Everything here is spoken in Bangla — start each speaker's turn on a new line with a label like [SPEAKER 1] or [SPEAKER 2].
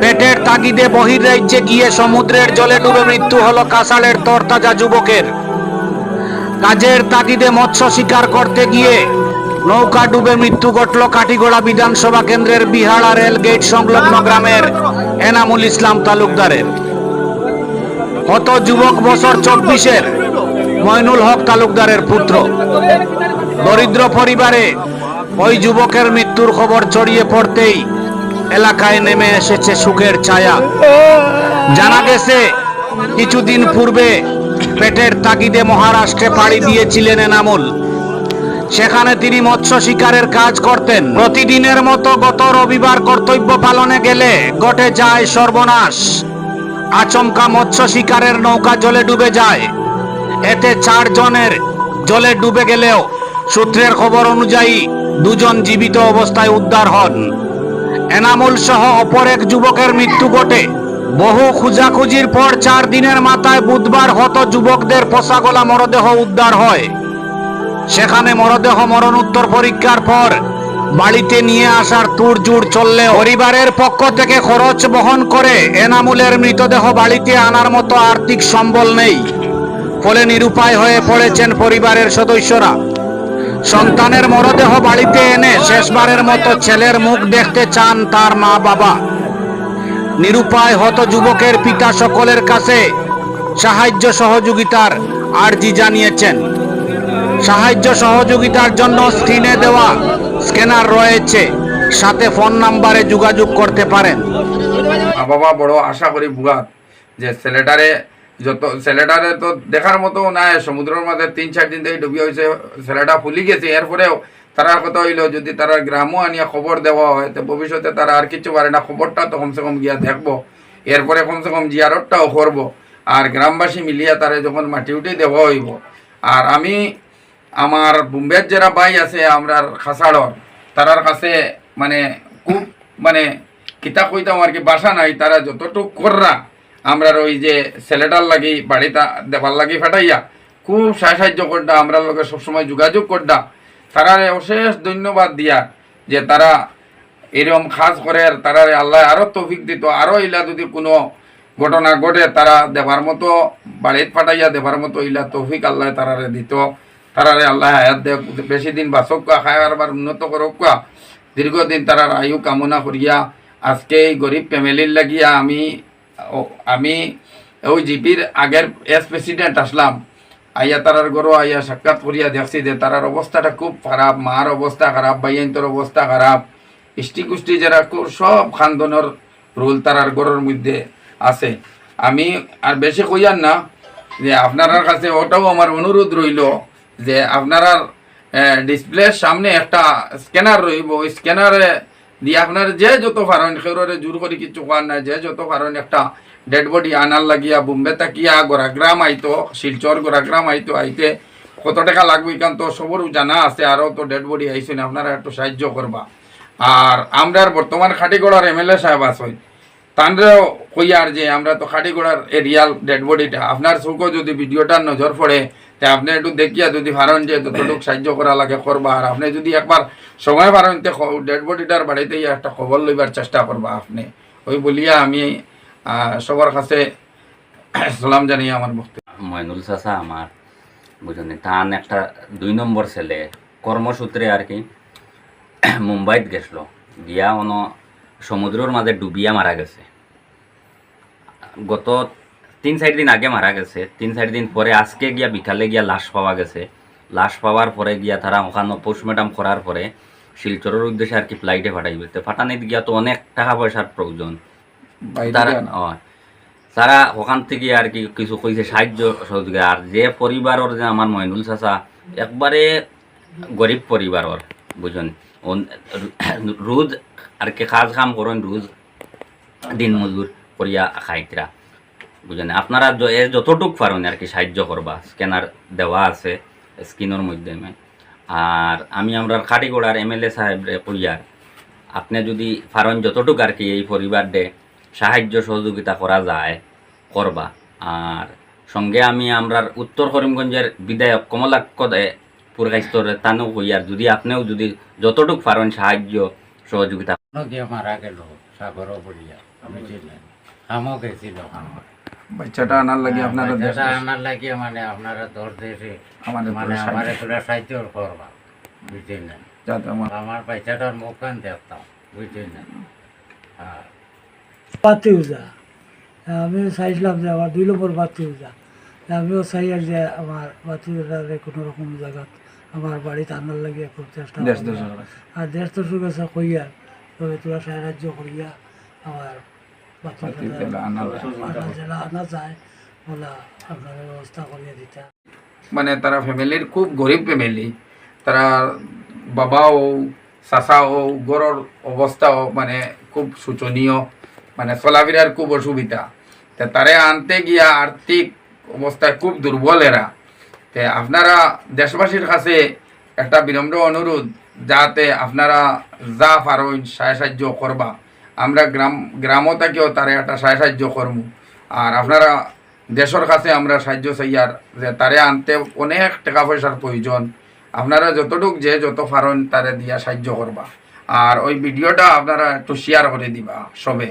[SPEAKER 1] পেটের তাগিদে বহির্রাজ্যে গিয়ে সমুদ্রের জলে ডুবে মৃত্যু হলো কাসালের তরতাজা যুবকের। কাজের তাগিদে মৎস্য শিকার করতে গিয়ে নৌকা ডুবে মৃত্যু ঘটল কাটিগোড়া বিধানসভা কেন্দ্রের বিহাড়া রেল গেট সংলগ্ন গ্রামের এনামুল ইসলাম তালুকদারের। কত যুবক বছর চব্বিশের ময়নুল হক তালুকদারের পুত্র। দরিদ্র পরিবারে ওই যুবকের মৃত্যুর খবর ছড়িয়ে পড়তেই এলাকায় নেমে এসেছে সুখের ছায়া। জানা গেছে, কিছুদিন পূর্বে পেটের তাগিদে মহারাষ্ট্রে পাড়ি দিয়েছিলেন এনামুল। সেখানে তিনি মৎস্য শিকারের কাজ করতেন। প্রতিদিনের মতো গত রবিবার কর্তব্য পালনে গেলে ঘটে যায় সর্বনাশ। আচমকা মৎস্য শিকারের নৌকা জলে ডুবে যায়। এতে চারজনের জলে ডুবে গেলেও সূত্রের খবর অনুযায়ী দুজন জীবিত অবস্থায় উদ্ধার হন। এনামুল সহ অপর এক যুবকের মৃত্যু ঘটে। বহু খুঁজাখুঁজির পর চার দিনের মাথায় বুধবার হত যুবকদের পোষাগলা মরদেহ উদ্ধার হয়। সেখানে মরদেহ মরণোত্তর পরীক্ষার পর বাড়িতে নিয়ে আসার তুড় জুড় চললে পরিবারের পক্ষ থেকে খরচ বহন করে এনামুলের মৃতদেহ বাড়িতে আনার মতো আর্থিক সম্বল নেই। ফলে নিরুপায় হয়ে পড়েছেন পরিবারের সদস্যরা। সন্তানের মরদেহ বাড়িতে এনে শেষবারের মতো ছেলের মুখ দেখতে চান তার মা বাবা। নিরুপায় হত যুবকের পিতা সকলের কাছে সাহায্য সহযোগিতার আর্জি জানিয়েছেন। সাহায্য সহযোগিতার জন্য স্ক্রিনে দেওয়া স্ক্যানার রয়েছে। সাথে ফোন নাম্বারে যোগাযোগ করতে পারেন।
[SPEAKER 2] বাবা বড় আশা করি বুগাত যে ছেলেটারে যত ছেলেটারে তো দেখার মতো নাই, সমুদ্রের মধ্যে তিন, চার দিন থেকে ডুবি হয়েছে ছেলেটা ফুলি গেছে। এরপরেও তারা কথা হইল, যদি তারা গ্রামও আনিয়া খবর দেওয়া হয়, তো ভবিষ্যতে তারা আর কিছু পারে না, খবরটা তো কমসে কম গিয়া দেখব। এরপরে কমসে কম জিয়ারতটাও করব। আর গ্রামবাসী মিলিয়া তারা যখন মাটি উঠে দেওয়া হইব। আর আমি, আমার বোম্বের যারা ভাই আছে আমরা খাসাড়র, তারার কাছে মানে খুব মানে কিতা কইতাম আর কি, বাসা নাই, তারা যতটুক কররা আমরা ওই যে ছেলেটার লাগি, বাড়িটা দেবার লাগি ফাটাইয়া, খুব সাহায্য করডা আমরা লগে সবসময় যোগাযোগ করডা তারারে অশেষ ধন্যবাদ দিয়া যে তারা এরকম খাস করে তারারে আল্লাহ আরও তৌফিক দিত, আরও ইলা যদি কোনো ঘটনা ঘটে, তারা দেবার মতো, বাড়িত ফাটাইয়া দেবার মতো ইলা তৌফিক আল্লাহ তারারে দিত। তারারে আল্লাহ হায়াত দেখ বেশি দিন বাসক খায় আবার উন্নত করক দীর্ঘদিন তারার আয়ু কামনা করিয়া, আজকে এই গরিব ফ্যামিলির লাগিয়া আমি আমি ওই জিপির আগের এস প্রেসিডেন্ট আসলাম। আইয়া তারার গরো, আইয়া সাক্ষাৎ করিয়া দেখছি যে তারার অবস্থাটা খুব খারাপ, মার অবস্থা খারাপ বাইয়ন্তর অবস্থা খারাপ। ইষ্টি কুষ্টি যারা সব খানদনের রুল তারার গরোর মধ্যে আছে। আমি আর বেশি কইয়ার না যে আপনার কাছে ওটাও আমার অনুরোধ রইল যে আপনারা ডিসপ্লের সামনে একটা স্ক্যানার রইব। ওই স্ক্যানারে দিয়ে আপনার যে যত পারেন সেউরে জোর করে কিছু কোয়ার নাই, যে যত পারেন একটা ডেড বডি আনার লাগিয়া বোম্বে তাকিয়া, গোরাগ্রাম আইতো, শিলচর, গোরাগ্রাম আইতো, আইতে কত টাকা লাগবে কারণ তো সবরও জানা আছে আরও তো ডেড বডি আইসেন, আপনারা একটু সাহায্য করবা। আর আমরা বর্তমান খাটিগড়ার এম এল এ সাহেব আসই তানরেও কইয়ার যে আমরা তো খাটিগড়ার এরিয়াল ডেড বডিটা আপনার চৌকো যদি ভিডিওটার নজর পড়ে আপনি একটু দেখিয়া যদি পারেন যে যতটুকু সাহায্য করা লাগে, করবা। আর আপনি যদি একবার সময় পারেন ডেড বডিটার বাড়িতে একটা খবর লইবার চেষ্টা করবা আপনি। ওই বলিয়া আমি সবার কাছে সালাম জানিয়ে আমার বক্তব্য।
[SPEAKER 3] ময়নুল চাচা আমার বুঝলেন তান একটা দুই নম্বর ছেলে। কর্মসূত্রে আর কি, মুম্বাইত গেছিল। গিয়া অন সমুদ্রের মাঝে ডুবিয়া মারা গেছে। গত তিন চার দিন আগে মারা গেছে। তিন চার দিন পরে আজকে গিয়া বিকালে গিয়া লাশ পাওয়া গেছে। লাশ পাওয়ার পরে গিয়া তারা ওখানে পোস্টমর্টম করার পরে শিলচরের উদ্দেশ্যে আর কি ফ্লাইটে পাঠাইবে। তো পাঠানিতে গিয়া তো অনেক টাকা পয়সার প্রয়োজন। তারা তারা ওখান থেকে আর কি কিছু কইছে সাহায্য সহযোগিতা। আর যে পরিবারের যে আমার মইনুল চাচা একবারে গরিব পরিবারের বুঝুন। রোজ আর কি কাজ কাম করেন রোজ দিন মজুর করিয়া খাইতরা বুঝলেন আপনারা য- এ যতটুক পারেন আর কি সাহায্য করবা স্ক্যানার দেওয়া আছে স্ক্রিনের মাধ্যমে। আর আমি আমরা খাটিগোড়ার এম এল এ সাহেব কইয়ার আপনি যদি পারেন যতটুক আর কি এই পরিবার ডে সাহায্য সহযোগিতা করা যায়, করবা। আর সঙ্গে আমি আমরা উত্তর করিমগঞ্জের বিধায়ক কমলাক্ষ পুরকাইস্তরে তানও কই আর যদি আপনিও যদি যতটুক পারেন সাহায্য সহযোগিতা
[SPEAKER 4] মারা গেল সাগর আমি ছিলেন
[SPEAKER 2] বাচ্চাটা আনার লাগে আপনারা দেশ
[SPEAKER 4] আনার লাগিয়ে মানে আপনারা দর দেশে
[SPEAKER 2] আমাদের
[SPEAKER 4] মানে
[SPEAKER 2] পুরো
[SPEAKER 4] আমার তোরা সাহায্য করবা বুঝলেন
[SPEAKER 2] যাতে আমার
[SPEAKER 4] আমার বাচ্চাটার মুখখান দেখতাম বুঝলেন আর
[SPEAKER 5] বাতি উজা। আমি চাইছিলাম যে আমার দুই নম্বর বাতি উজা। আমিও চাই আর যে আমার বাতি উজারে কোনো রকম জায়গাত আমার বাড়িতে আনার লাগে খুব চেষ্টা আর দেশ তো সুখ আছে কইয়া তবে তোরা সাহায্য করিয়া আমার
[SPEAKER 2] মানে তারা ফ্যামিলির খুব গরিব ফ্যামিলি। তারা বাবাও, চাচাও গড়র অবস্থাও মানে খুব শোচনীয়। মানে চলাফেরার খুব অসুবিধা। তে তারে আনতে গিয়া আর্থিক অবস্থায় খুব দুর্বল এরা তে আপনারা দেশবাসীর কাছে একটা বিনম্র অনুরোধ যাতে আপনারা যা সাহায্য সাহায্য করবা আমরা গ্রাম, গ্রামও থেকেও তারে একটা সাহায্য সাহায্য করব আর আপনারা দেশের কাছে আমরা সাহায্য চাইয়ার যে তারে আনতে অনেক টাকা পয়সার প্রয়োজন। আপনারা যতটুক যে যত পারেন তারে দিয়া সাহায্য করবা। আর ওই ভিডিওটা আপনারা একটু শেয়ার করে দিবা সবে।